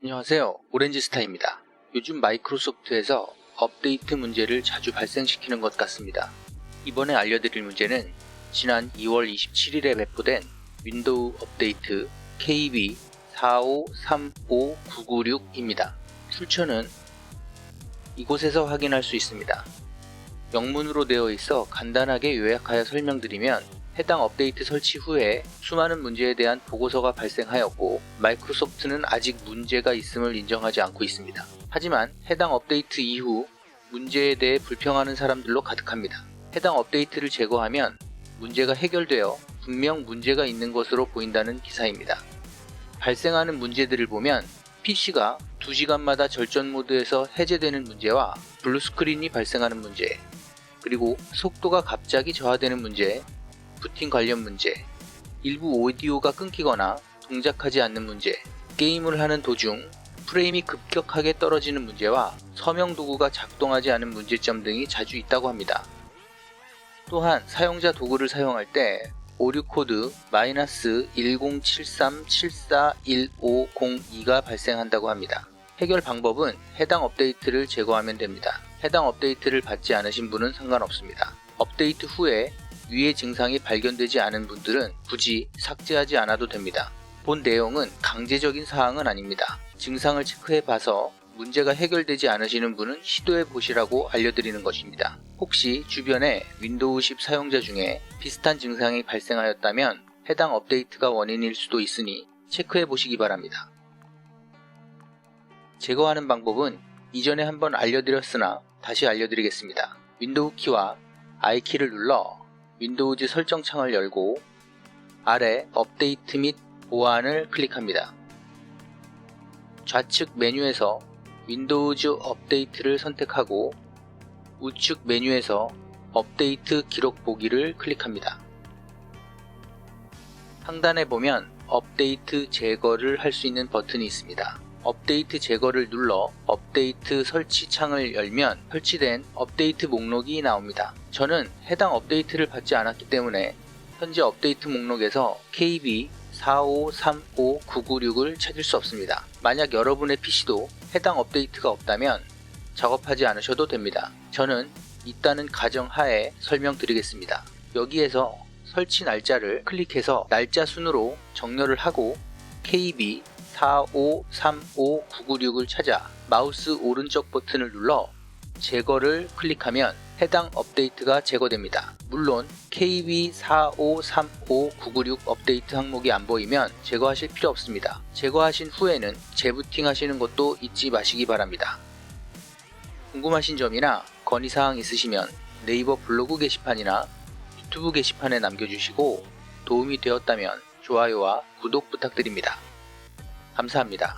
안녕하세요. 오렌지스타입니다. 요즘 마이크로소프트에서 업데이트 문제를 자주 발생시키는 것 같습니다. 이번에 알려드릴 문제는 지난 2월 27일에 배포된 윈도우 업데이트 KB 4535996입니다. 출처는 이곳에서 확인할 수 있습니다. 영문으로 되어 있어 간단하게 요약하여 설명드리면 해당 업데이트 설치 후에 수많은 문제에 대한 보고서가 발생하였고 마이크로소프트는 아직 문제가 있음을 인정하지 않고 있습니다. 하지만 해당 업데이트 이후 문제에 대해 불평하는 사람들로 가득합니다. 해당 업데이트를 제거하면 문제가 해결되어 분명 문제가 있는 것으로 보인다는 기사입니다. 발생하는 문제들을 보면 PC가 2시간마다 절전 모드에서 해제되는 문제와 블루스크린이 발생하는 문제, 그리고 속도가 갑자기 저하되는 문제, 부팅 관련 문제, 일부 오디오가 끊기거나 동작하지 않는 문제, 게임을 하는 도중 프레임이 급격하게 떨어지는 문제와 서명 도구가 작동하지 않은 문제점 등이 자주 있다고 합니다. 또한 사용자 도구를 사용할 때 오류 코드 마이너스 1073741502가 발생한다고 합니다. 해결 방법은 해당 업데이트를 제거하면 됩니다. 해당 업데이트를 받지 않으신 분은 상관없습니다. 업데이트 후에 위의 증상이 발견되지 않은 분들은 굳이 삭제하지 않아도 됩니다. 본 내용은 강제적인 사항은 아닙니다. 증상을 체크해 봐서 문제가 해결되지 않으시는 분은 시도해 보시라고 알려드리는 것입니다. 혹시 주변에 윈도우 10 사용자 중에 비슷한 증상이 발생하였다면 해당 업데이트가 원인일 수도 있으니 체크해 보시기 바랍니다. 제거하는 방법은 이전에 한번 알려드렸으나 다시 알려드리겠습니다. 윈도우 키와 I 키를 눌러 윈도우즈 설정 창을 열고 아래 업데이트 및 보안을 클릭합니다. 좌측 메뉴에서 윈도우즈 업데이트를 선택하고 우측 메뉴에서 업데이트 기록 보기를 클릭합니다. 상단에 보면 업데이트 제거를 할 수 있는 버튼이 있습니다. 업데이트 제거를 눌러 업데이트 설치 창을 열면 설치된 업데이트 목록이 나옵니다. 저는 해당 업데이트를 받지 않았기 때문에 현재 업데이트 목록에서 KB 4535996을 찾을 수 없습니다. 만약 여러분의 PC도 해당 업데이트가 없다면 작업하지 않으셔도 됩니다. 저는 있다는 가정하에 설명드리겠습니다. 여기에서 설치 날짜를 클릭해서 날짜 순으로 정렬을 하고 KB 4535996을 찾아 마우스 오른쪽 버튼을 눌러 제거를 클릭하면 해당 업데이트가 제거됩니다. 물론 KB4535996 업데이트 항목이 안 보이면 제거하실 필요 없습니다. 제거하신 후에는 재부팅 하시는 것도 잊지 마시기 바랍니다. 궁금하신 점이나 건의사항 있으시면 네이버 블로그 게시판이나 유튜브 게시판에 남겨주시고 도움이 되었다면 좋아요와 구독 부탁드립니다. 감사합니다.